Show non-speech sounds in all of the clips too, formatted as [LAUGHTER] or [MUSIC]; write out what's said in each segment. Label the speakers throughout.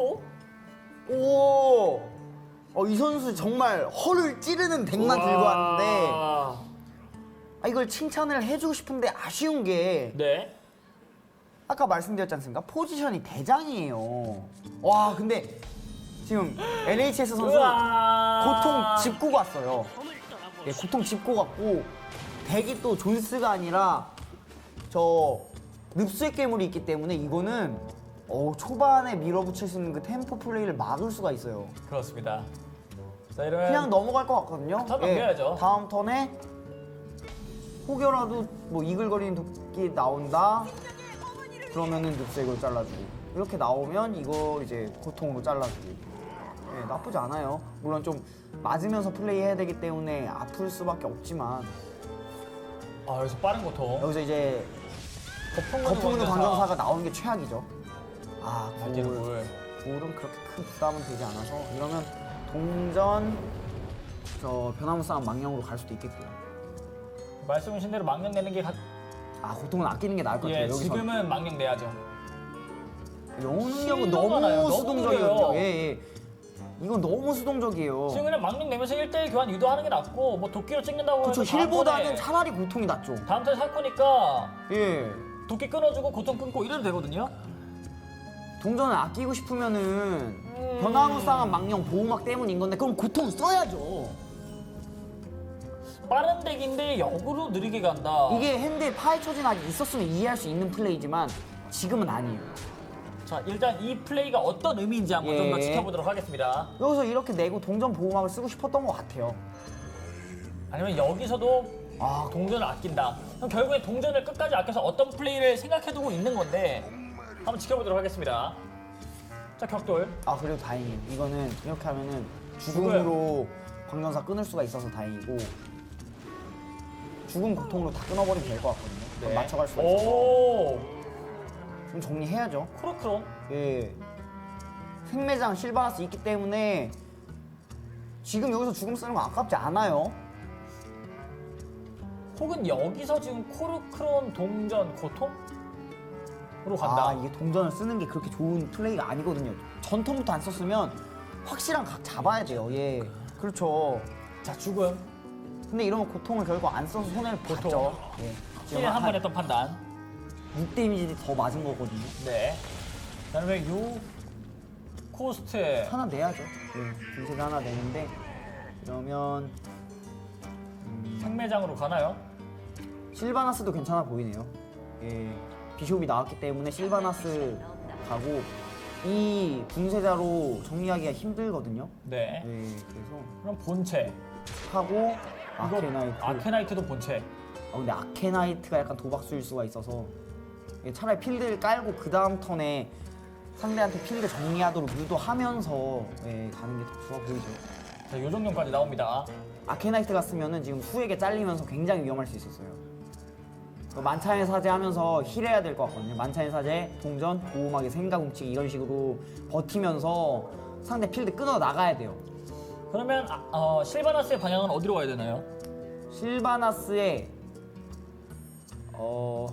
Speaker 1: 코?
Speaker 2: 오! 어, 이 선수 정말 허를 찌르는 덱만 들고 왔는데
Speaker 1: 와.
Speaker 2: 아, 이걸 칭찬을 해주고 싶은데 아쉬운 게
Speaker 1: 네.
Speaker 2: 아까 말씀드렸지 않습니까? 포지션이 대장이에요. 와, 근데 지금 NHS 선수
Speaker 1: 우와.
Speaker 2: 고통 짚고 갔어요. 예, 고통 짚고 갔고 덱이 또 존스가 아니라 저 늪수의 괴물이 있기 때문에 이거는 어, 초반에 밀어붙일 수 있는 그 템포 플레이를 막을 수가 있어요.
Speaker 1: 그렇습니다. 자 이러면
Speaker 2: 그냥 넘어갈 것 같거든요. 예,
Speaker 1: 턴 넘겨야죠.
Speaker 2: 다음 턴에 혹여라도 뭐 이글거리는 도끼 나온다. 그러면은 걸 잘라주고 이렇게 나오면 이거 이제 고통으로 잘라주고 예, 나쁘지 않아요. 물론 좀 맞으면서 플레이해야 되기 때문에 아플 수밖에 없지만
Speaker 1: 아 여기서 빠른 고통.
Speaker 2: 여기서 이제
Speaker 1: 거품
Speaker 2: 거품으로 광전사가 나오는 게 최악이죠. 아,
Speaker 1: 날뛰는
Speaker 2: 골.
Speaker 1: 볼.
Speaker 2: 골은 그렇게 큰 부담은 되지 않아서 이러면 동전 저 변화무 싸움 망령으로 갈 수도 있겠고요.
Speaker 1: 말씀하신 대로 망령 내는 게 가...
Speaker 2: 아, 고통은 아끼는 게 나을 것 같아요.
Speaker 1: 예,
Speaker 2: 여기서
Speaker 1: 지금은 망령 내야죠.
Speaker 2: 영웅 능력은
Speaker 1: 실로가
Speaker 2: 너무.
Speaker 1: 너무
Speaker 2: 수동적이거든요.
Speaker 1: 느려요.
Speaker 2: 예, 예. 이건 너무 수동적이에요.
Speaker 1: 지금 그냥 망령 내면서 1대1 교환 유도하는 게 낫고 뭐 도끼로 찍는다고
Speaker 2: 그렇죠.
Speaker 1: 해서
Speaker 2: 힐보다는
Speaker 1: 턴에-
Speaker 2: 차라리 고통이 낫죠.
Speaker 1: 다음 턴에 사코니까
Speaker 2: 예.
Speaker 1: 도끼 끊어주고 고통 끊고 이래도 되거든요.
Speaker 2: 동전을 아끼고 싶으면은
Speaker 1: 음.
Speaker 2: 변화무 싸움 망령 보호막 때문인 건데 그럼 고통 써야죠.
Speaker 1: 빠른 덱인데 역으로 느리게 간다.
Speaker 2: 이게 핸드에 파헤쳐진 악이 있었으면 이해할 수 있는 플레이지만 지금은 아니에요.
Speaker 1: 자 일단 이 플레이가 어떤 의미인지 한번 좀 더
Speaker 2: 예.
Speaker 1: 지켜보도록 하겠습니다.
Speaker 2: 여기서 이렇게 내고 동전 보호막을 쓰고 싶었던 것 같아요.
Speaker 1: 아니면 여기서도
Speaker 2: 아,
Speaker 1: 동전을 아낀다. 그럼 결국에 동전을 끝까지 아껴서 어떤 플레이를 생각해두고 있는 건데 한번 지켜보도록 하겠습니다. 자 격돌.
Speaker 2: 아 그래도 다행이에요. 이거는 이렇게 하면은 죽음으로 광전사 끊을 수가 있어서 다행이고 죽음 고통으로 다 끊어버리면 될 것 같거든요. 그럼 맞춰갈 수가 있어서
Speaker 1: 네.
Speaker 2: 오좀 정리해야죠.
Speaker 1: 크로크론.
Speaker 2: 예. 생매장 실바나스 있기 때문에 지금 여기서 죽음 쓰는 거 아깝지 않아요.
Speaker 1: 혹은 여기서 지금 코르크론 동전 고통 으로 간다.
Speaker 2: 아 이게 동전을 쓰는 게 그렇게 좋은 플레이가 아니거든요. 전턴부터 안 썼으면 확실한 각 잡아야 돼요. 예. 그렇죠.
Speaker 1: 자 죽음.
Speaker 2: 근데 이러면 고통을 결국 안 써서 손해를 봤죠. 예.
Speaker 1: 힐한번 했던 판단.
Speaker 2: 6 데미지 더 맞은 거거든요.
Speaker 1: 네. 그다음에 요 코스트.
Speaker 2: 하나 내야죠. 예. 분쇄가 하나 내는데 이러면
Speaker 1: 생매장으로 가나요?
Speaker 2: 실바나스도 괜찮아 보이네요. 예. 비숍이 나왔기 때문에 실바나스 가고 이 분쇄자로 정리하기가 힘들거든요.
Speaker 1: 네.
Speaker 2: 예. 그래서
Speaker 1: 그럼 본체.
Speaker 2: 하고
Speaker 1: 이거
Speaker 2: 아케나이트.
Speaker 1: 아케나이트도 본체.
Speaker 2: 아 근데 아케나이트가 약간 도박수일 수가 있어서 차라리 필드를 깔고 그 다음 턴에 상대한테 필드 정리하도록 유도하면서 예, 가는 게 더 좋아 보이죠.
Speaker 1: 자, 요 정도까지 나옵니다.
Speaker 2: 아케나이트 갔으면은 지금 수에게 잘리면서 굉장히 위험할 수 있었어요. 그 만찬의 사제 하면서 힐해야 될 것 같거든요. 만찬의 사제, 동전, 보호막의 생각 훔치기 이런 식으로 버티면서 상대 필드 끊어 나가야 돼요.
Speaker 1: 그러면 아, 어, 실바나스의 방향은 어디로 가야 되나요?
Speaker 2: 실바나스의 어,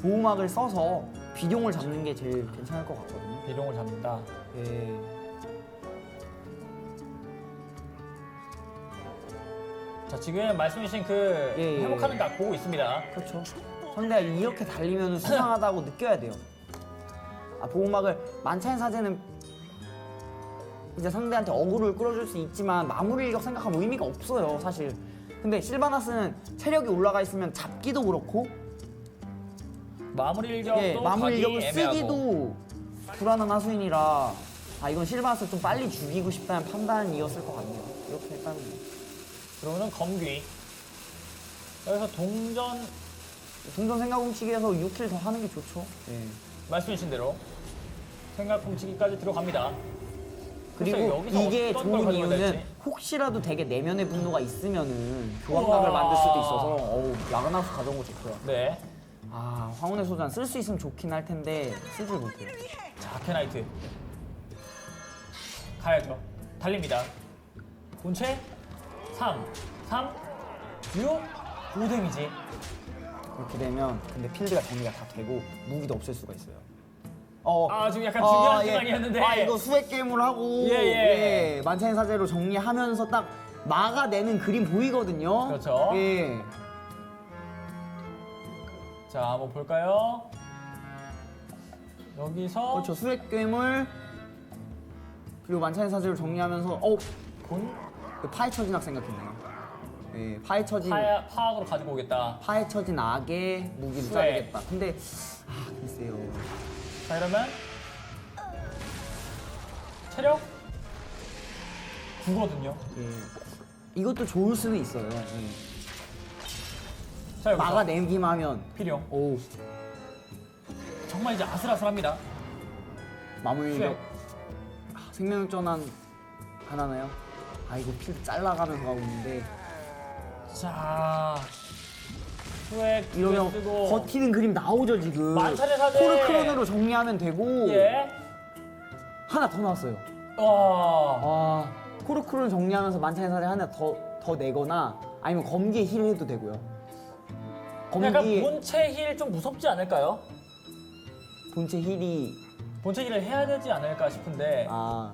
Speaker 2: 보호막을 써서 비룡을 잡는 게 제일 괜찮을 것 같거든요.
Speaker 1: 비룡을 잡는다.
Speaker 2: 예.
Speaker 1: 자, 지금 말씀해주신 그
Speaker 2: 예, 예,
Speaker 1: 회복하는
Speaker 2: 예.
Speaker 1: 각 보고 있습니다.
Speaker 2: 그렇죠. 상대가 이렇게 달리면 수상하다고 느껴야 돼요. 아 보호막을 만찬 사제는 이제 상대한테 어그로를 끌어줄 수 있지만 마무리 일격 생각하면 의미가 없어요 사실. 근데 실바나스는 체력이 올라가 있으면 잡기도 그렇고
Speaker 1: 마무리 일격도
Speaker 2: 예, 마무리 일격을
Speaker 1: 애매하고.
Speaker 2: 쓰기도 불안한 하수인이라 아 이건 실바나스 좀 빨리 죽이고 싶다는 판단이었을 것 같네요. 이렇게 일단
Speaker 1: 그러면은 검귀. 여기서 동전
Speaker 2: 동전 생각 훔치기에서 6킬 더 하는 게 좋죠. 예.
Speaker 1: 말씀해주신 대로 생각 훔치기까지 들어갑니다. 글쎄,
Speaker 2: 그리고
Speaker 1: 여기서
Speaker 2: 이게
Speaker 1: 어떤 걸
Speaker 2: 좋은
Speaker 1: 가져가야
Speaker 2: 이유는
Speaker 1: 될지.
Speaker 2: 혹시라도 되게 내면의 분노가 있으면은 교환각을
Speaker 1: 우와.
Speaker 2: 만들 수도 있어서 어우 야간하우스 가져온 거 좋고요.
Speaker 1: 네.
Speaker 2: 아 황혼의 소전 쓸수 있으면 좋긴 할 텐데 쓰질 못해요.
Speaker 1: 자, 아케나이트. 가야죠. 달립니다. 본체 3, 3, 6, 5 데미지.
Speaker 2: 그렇게 되면 근데 필드가 정리가 다 되고 무기도 없을 수가 있어요. 어.
Speaker 1: 아, 지금 약간 중요한
Speaker 2: 예.
Speaker 1: 상황이었는데.
Speaker 2: 아 이거 수액 게임을 하고
Speaker 1: 예, 예.
Speaker 2: 만찬 사제로 정리하면서 딱 막아내는 그림 보이거든요.
Speaker 1: 그렇죠.
Speaker 2: 예.
Speaker 1: 자, 한번 볼까요? 여기서
Speaker 2: 그렇죠. 수액 괴물 그리고 만찬 사제로 정리하면서 어
Speaker 1: 본
Speaker 2: 그 파헤쳐진 악 생각했네요. 예, 파헤쳐진
Speaker 1: 파, 파악으로 가지고 오겠다.
Speaker 2: 파헤쳐진 악의 무기를. 짜야겠다. 근데 아 글쎄요.
Speaker 1: 자, 이러면 체력 9거든요.
Speaker 2: 예. 이것도 좋을 수는 있어요. 예.
Speaker 1: 자, 여기서
Speaker 2: 막아내기만 하면
Speaker 1: 필요.
Speaker 2: 오
Speaker 1: 정말 이제 아슬아슬합니다.
Speaker 2: 마무리
Speaker 1: 수액.
Speaker 2: 아, 생명 전환 하나나요? 아 이거 필 잘라가면서 가고 있는데
Speaker 1: 자, 수액
Speaker 2: 이러면
Speaker 1: 쓰고
Speaker 2: 버티는 그림 나오죠 지금
Speaker 1: 만찬의 사제.
Speaker 2: 코르크론으로 정리하면 되고
Speaker 1: 예.
Speaker 2: 하나 더 나왔어요
Speaker 1: 와.
Speaker 2: 아 코르크론 정리하면서 만찬의 사제 하나 더, 더 내거나 아니면 검기에 힐 해도 되고요
Speaker 1: 약간 본체 힐 좀 무섭지 않을까요?
Speaker 2: 본체 힐이
Speaker 1: 본체 힐을 해야 되지 않을까 싶은데
Speaker 2: 아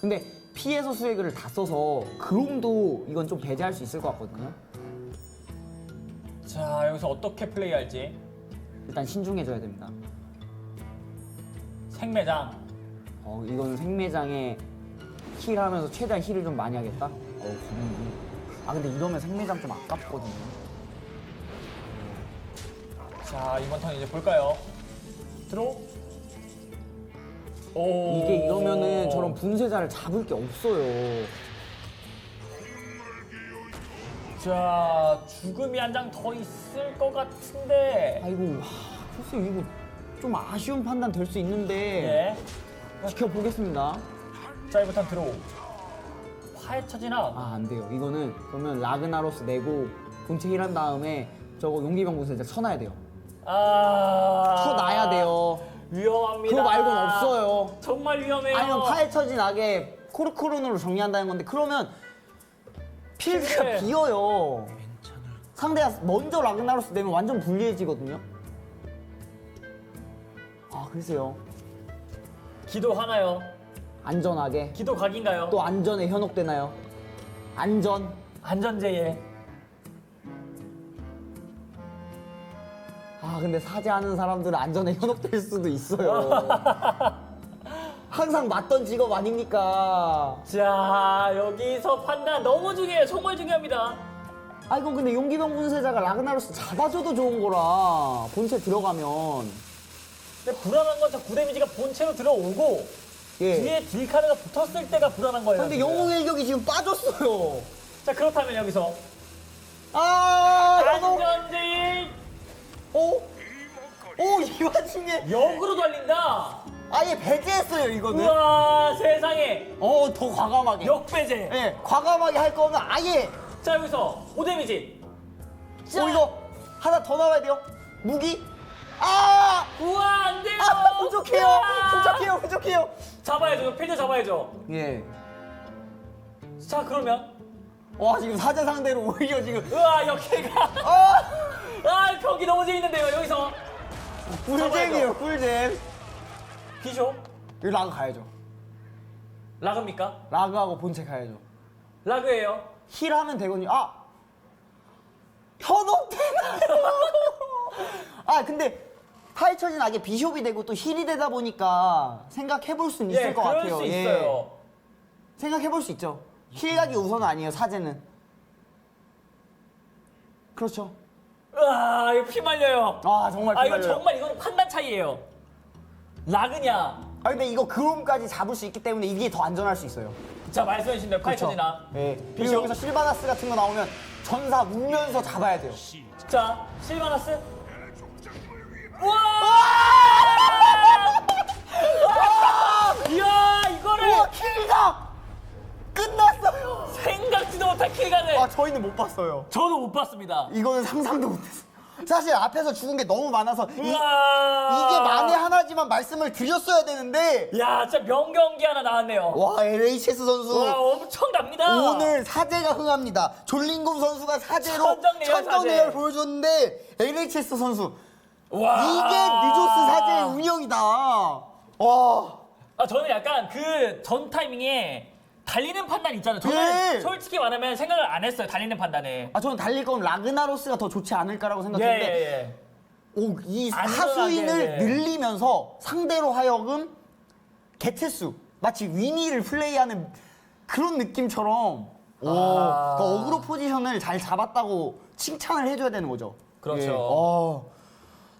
Speaker 2: 근데 피해서 수액을 다 써서 그롬도 이건 좀 배제할 수 있을 것 같거든요
Speaker 1: 자 여기서 어떻게 플레이할지
Speaker 2: 일단 신중해져야 됩니다
Speaker 1: 생매장
Speaker 2: 어 이거는 생매장에 힐하면서 최대한 힐을 좀 많이 하겠다. 어 검기. 아 근데 이러면 생매장 좀 아깝거든요.
Speaker 1: 자 이번 턴 이제 볼까요? 드로 오
Speaker 2: 이게 이러면은 저런 분쇄자를 잡을 게 없어요.
Speaker 1: 자 죽음이 한 장 더 있을 것 같은데
Speaker 2: 아이고 하, 글쎄 이거 좀 아쉬운 판단 될 수 있는데
Speaker 1: 예.
Speaker 2: 지켜보겠습니다.
Speaker 1: 자 이번 턴 드로 파헤쳐지나
Speaker 2: 아 안 돼요. 이거는 그러면 라그나로스 내고 본체 힐한 다음에 저거 용기병 분쇄자 쳐놔야 돼요.
Speaker 1: 아
Speaker 2: 쳐놔야 돼요.
Speaker 1: 위험합니다
Speaker 2: 그거 말고는 없어요.
Speaker 1: 정말 위험해요
Speaker 2: 아니면 파헤쳐진 악에 코르크론으로 정리한다는 건데 그러면 필드가
Speaker 1: 필드.
Speaker 2: 비어요. 상대가 먼저 라그나로스 내면 완전 불리해지거든요. 아 글쎄요.
Speaker 1: 기도 하나요?
Speaker 2: 안전하게
Speaker 1: 기도 각인가요?
Speaker 2: 또 안전에 현혹되나요? 안전.
Speaker 1: 안전제에
Speaker 2: 아 근데 사죄하는 사람들은 안전에 현혹될 수도 있어요. [LAUGHS] 항상 맞던 직업 아닙니까?
Speaker 1: 자 여기서 판단 너무 중요해요 정말 중요합니다
Speaker 2: 아 이거 근데 용기병 분쇄자가 라그나로스 잡아줘도 좋은 거라 본체 들어가면
Speaker 1: 근데 불안한 건 저 구데미지가 본체로 들어오고
Speaker 2: 예.
Speaker 1: 뒤에 딜카르가 붙었을 때가 불안한 거예요
Speaker 2: 근데
Speaker 1: 지금.
Speaker 2: 영웅의 일격이 지금 빠졌어요.
Speaker 1: 자 그렇다면 여기서
Speaker 2: 아.
Speaker 1: 안전제일
Speaker 2: 오, 오, 이 와중에
Speaker 1: 역으로 달린다
Speaker 2: 아예 배제했어요 이거는.
Speaker 1: 우와 세상에
Speaker 2: 어, 더 과감하게.
Speaker 1: 역배제
Speaker 2: 예, 과감하게 할 거면 아예.
Speaker 1: 자 여기서 오데미지
Speaker 2: 어, 이거 하나 더 나와야 돼요. 무기. 아,
Speaker 1: 우와 안 돼요
Speaker 2: 아, 부족해요.
Speaker 1: 우와.
Speaker 2: 부족해요, 부족해요.
Speaker 1: 잡아야죠 필드 잡아야죠
Speaker 2: 예.
Speaker 1: 자 그러면
Speaker 2: 와 지금 사제 상대로 오히려 지금
Speaker 1: 우와 역해가 아아 경기 너무 재밌는데요 여기서
Speaker 2: 꿀잼이에요 꿀잼.
Speaker 1: 비쇼
Speaker 2: 이거 라그 가야죠.
Speaker 1: 라그입니까?
Speaker 2: 라그하고 본체 가야죠.
Speaker 1: 라그예요
Speaker 2: 힐 하면 되거든요. 아! 현혹되나요? [LAUGHS] 아, 근데 파헤쳐진 악에 비숍이 되고 또 힐이 되다 보니까 생각해볼 수는 있을
Speaker 1: 예
Speaker 2: 것
Speaker 1: 그럴
Speaker 2: 같아요.
Speaker 1: 수
Speaker 2: 예.
Speaker 1: 있어요
Speaker 2: 생각해볼 수 있죠. 힐각이 우선 아니에요, 사제는. 그렇죠.
Speaker 1: 으아 이거 피 말려요
Speaker 2: 아, 정말
Speaker 1: 아 이거
Speaker 2: 피말려요.
Speaker 1: 정말 이거는 판단 차이예요 라그냐
Speaker 2: 아, 근데 이거 그롬까지 잡을 수 있기 때문에 이게 더 안전할 수 있어요.
Speaker 1: 자 말씀해 주신 대로 파이천이나
Speaker 2: 예. 그리고. 여기서 실바나스 같은 거 나오면 전사 울면서 잡아야 돼요.
Speaker 1: 자 실바나스 우와 이야 이거를
Speaker 2: 우와! 끝났어요!
Speaker 1: 생각지도 못한 킬가를
Speaker 2: 아, 저희는 못 봤어요.
Speaker 1: 저도 못 봤습니다
Speaker 2: 이거는 상상도 못했어. 사실 앞에서 죽은 게 너무 많아서 이,
Speaker 1: 우와
Speaker 2: 이게 만에 하나지만 말씀을 드렸어야 되는데
Speaker 1: 야 진짜 명경기 하나 나왔네요
Speaker 2: 와 LHS 선수
Speaker 1: 와 엄청납니다
Speaker 2: 오늘 사제가 흥합니다. 졸린곰 선수가 사제로
Speaker 1: 천정 내열
Speaker 2: 천정내열
Speaker 1: 사제.
Speaker 2: 보여줬는데 LHS 선수
Speaker 1: 와
Speaker 2: 이게 뉴조스 사제의 운영이다.
Speaker 3: 와.
Speaker 1: 아 저는 약간 그 전 타이밍에 달리는 판단 있잖아요. 저는
Speaker 3: 네.
Speaker 1: 솔직히 말하면 생각을 안 했어요. 달리는 판단에.
Speaker 2: 아 저는 달릴 거면 라그나로스가 더 좋지 않을까라고
Speaker 1: 예,
Speaker 2: 생각했는데
Speaker 1: 예, 예.
Speaker 2: 오, 이
Speaker 1: 안전하게,
Speaker 2: 하수인을
Speaker 1: 네.
Speaker 2: 늘리면서 상대로 하여금 개체수 마치 위니를 플레이하는 그런 느낌처럼 오,
Speaker 1: 아.
Speaker 2: 그 어그로 포지션을 잘 잡았다고 칭찬을 해줘야 되는 거죠.
Speaker 1: 그렇죠.
Speaker 2: 예. 어,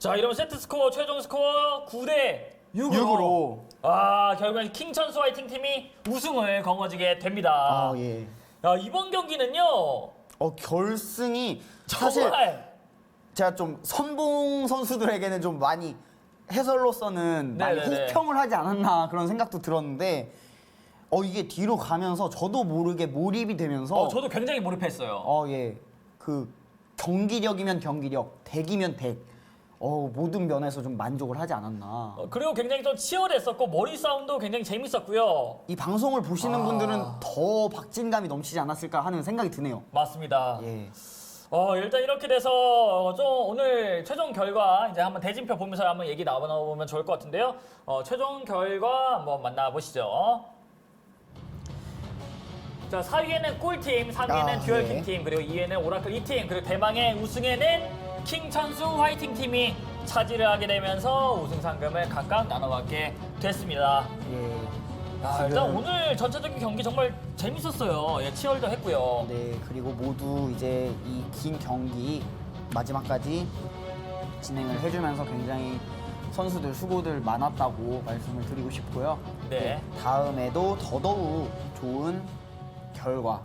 Speaker 1: 자 이러면 세트 스코어 최종 스코어 9 대 6으로.
Speaker 2: 6으로.
Speaker 1: 아 결국엔 킹천수 화이팅 팀이 우승을 거머쥐게 됩니다.
Speaker 2: 아 예.
Speaker 1: 야 이번 경기는요.
Speaker 2: 어 결승이 사실
Speaker 1: 정말
Speaker 2: 제가 좀 선봉 선수들에게는 좀 많이 해설로서는 많이
Speaker 1: 네네네.
Speaker 2: 호평을 하지 않았나 그런 생각도 들었는데 어 이게 뒤로 가면서 저도 모르게 몰입이 되면서
Speaker 1: 어, 저도 굉장히 몰입했어요.
Speaker 2: 어, 예. 그 경기력이면 경기력, 덱이면 덱. 어, 모든 면에서 좀 만족을 하지 않았나.
Speaker 1: 어, 그리고 굉장히 좀 치열했었고 머리 싸움도 굉장히 재밌었고요.
Speaker 2: 이 방송을 보시는
Speaker 1: 아.
Speaker 2: 분들은 더 박진감이 넘치지 않았을까 하는 생각이 드네요.
Speaker 1: 맞습니다.
Speaker 2: 예.
Speaker 1: 어, 일단 이렇게 돼서 좀 오늘 최종 결과 이제 한번 대진표 보면서 한번 얘기 나눠보면 좋을 것 같은데요. 어, 최종 결과 한번 만나보시죠. 자, 4위에는 꿀팀, 3위에는
Speaker 2: 아,
Speaker 1: 듀얼
Speaker 2: 네.
Speaker 1: 킹팀, 그리고 2위에는 오라클 2팀, 그리고 대망의 우승에는 킹 천수 화이팅 팀이 차지를 하게 되면서 우승 상금을 각각 나눠받게 됐습니다.
Speaker 2: 예.
Speaker 1: 아, 일단 오늘 전체적인 경기 정말 재밌었어요. 예, 치열도 했고요.
Speaker 2: 네, 그리고 모두 이제 이 긴 경기 마지막까지 진행을 해주면서 굉장히 선수들 수고들 많았다고 말씀을 드리고 싶고요.
Speaker 1: 네.
Speaker 2: 다음에도 더더욱 좋은 결과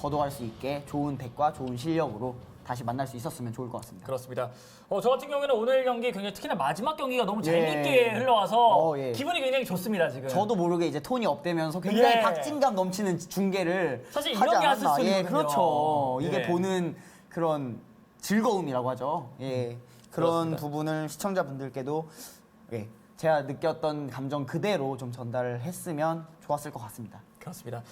Speaker 2: 거둬갈 수 있게 좋은 덱과 좋은 실력으로 다시 만날 수 있었으면 좋을 것 같습니다.
Speaker 1: 그렇습니다. 어, 저 같은 경우에는 오늘 경기 굉장히 특히나 마지막 경기가 너무
Speaker 2: 예.
Speaker 1: 재밌게 흘러와서
Speaker 2: 어, 예.
Speaker 1: 기분이 굉장히 좋습니다 지금.
Speaker 2: 저도 모르게 이제 톤이 업되면서 굉장히
Speaker 1: 예.
Speaker 2: 박진감 넘치는 중계를
Speaker 1: 사실
Speaker 2: 하지
Speaker 1: 이런 게
Speaker 2: 않았나. 예,
Speaker 1: 하스스톤이거든요.
Speaker 2: 그렇죠. 이게
Speaker 1: 예.
Speaker 2: 보는 그런 즐거움이라고 하죠. 예, 그런
Speaker 1: 그렇습니다.
Speaker 2: 부분을 시청자분들께도 예, 제가 느꼈던 감정 그대로 좀 전달을 했으면 좋았을 것 같습니다.
Speaker 1: 그렇습니다.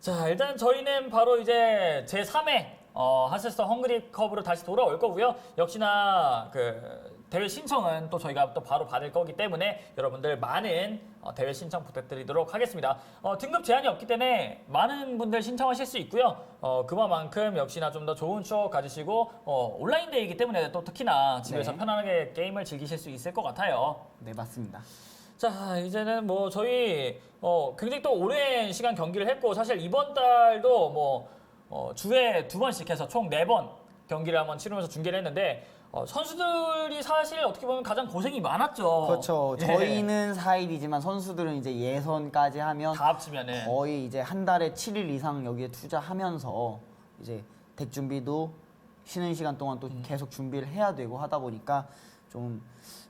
Speaker 1: 자 일단 저희는 바로 이제 제 3회 어, 하스스터 헝그리 컵으로 다시 돌아올 거고요. 역시나 그 대회 신청은 또 저희가 또 바로 받을 거기 때문에 여러분들 많은 어, 대회 신청 부탁드리도록 하겠습니다. 어, 등급 제한이 없기 때문에 많은 분들 신청하실 수 있고요. 어, 그만큼 역시나 좀 더 좋은 추억 가지시고 어, 온라인 대회이기 때문에 또 특히나 집에서
Speaker 2: 네.
Speaker 1: 편안하게 게임을 즐기실 수 있을 것 같아요.
Speaker 2: 네, 맞습니다.
Speaker 1: 자 이제는 뭐 저희 어 굉장히 또 오랜 시간 경기를 했고 사실 이번 달도 뭐 어, 주에 두 번씩 해서 총 네 번 경기를 한번 치르면서 중계를 했는데 어, 선수들이 사실 어떻게 보면 가장 고생이 많았죠.
Speaker 2: 그렇죠.
Speaker 1: 예.
Speaker 2: 저희는 4일이지만 선수들은 이제 예선까지 하면
Speaker 1: 다 합치면은
Speaker 2: 거의 이제 한 달에 7일 이상 여기에 투자하면서 이제 덱 준비도 쉬는 시간 동안 또
Speaker 1: 음.
Speaker 2: 계속 준비를 해야 되고 하다 보니까 좀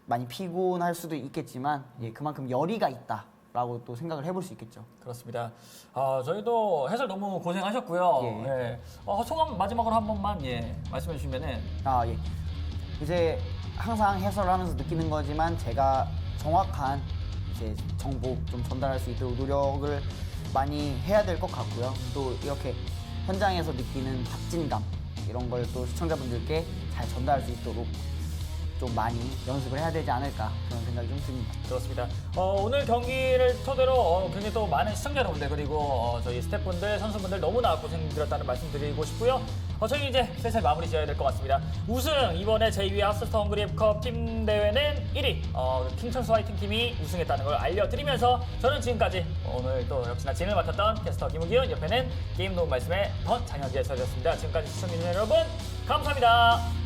Speaker 2: 많이 피곤할 수도 있겠지만 예, 그만큼 열의가 있다 라고 또 생각을 해볼 수 있겠죠.
Speaker 1: 그렇습니다. 아 저희도 해설 너무 고생하셨고요.
Speaker 2: 예.
Speaker 1: 예. 어, 소감 마지막으로 한 번만 예 말씀해 주시면은
Speaker 2: 아 예. 이제 항상 해설을 하면서 느끼는 거지만 제가 정확한 이제 정보 좀 전달할 수 있도록 노력을 많이 해야 될 것 같고요. 또 이렇게 현장에서 느끼는 박진감 이런 걸 또 시청자분들께 잘 전달할 수 있도록 좀 많이 연습을 해야 되지 않을까 그런 생각이 좀 듭니다.
Speaker 1: 그렇습니다. 어, 오늘 경기를 토대로 어, 굉장히 또 많은 시청자 여러분들 그리고 어, 저희 스태프분들, 선수분들 너무나 고생드렸다는 말씀드리고 싶고요. 어, 저희 이제 슬슬 마무리 지어야 될 것 같습니다. 우승 이번에 제2회 하스스터 헝그리컵 팀 대회는 1위 어, 킹천스 화이팅 팀이 우승했다는 걸 알려드리면서 저는 지금까지 오늘 또 역시나 진을 맡았던 캐스터 김우기훈 옆에는 게임 노 말씀의 던 장현재 해설이었습니다. 지금까지 시청해주신 여러분 감사합니다.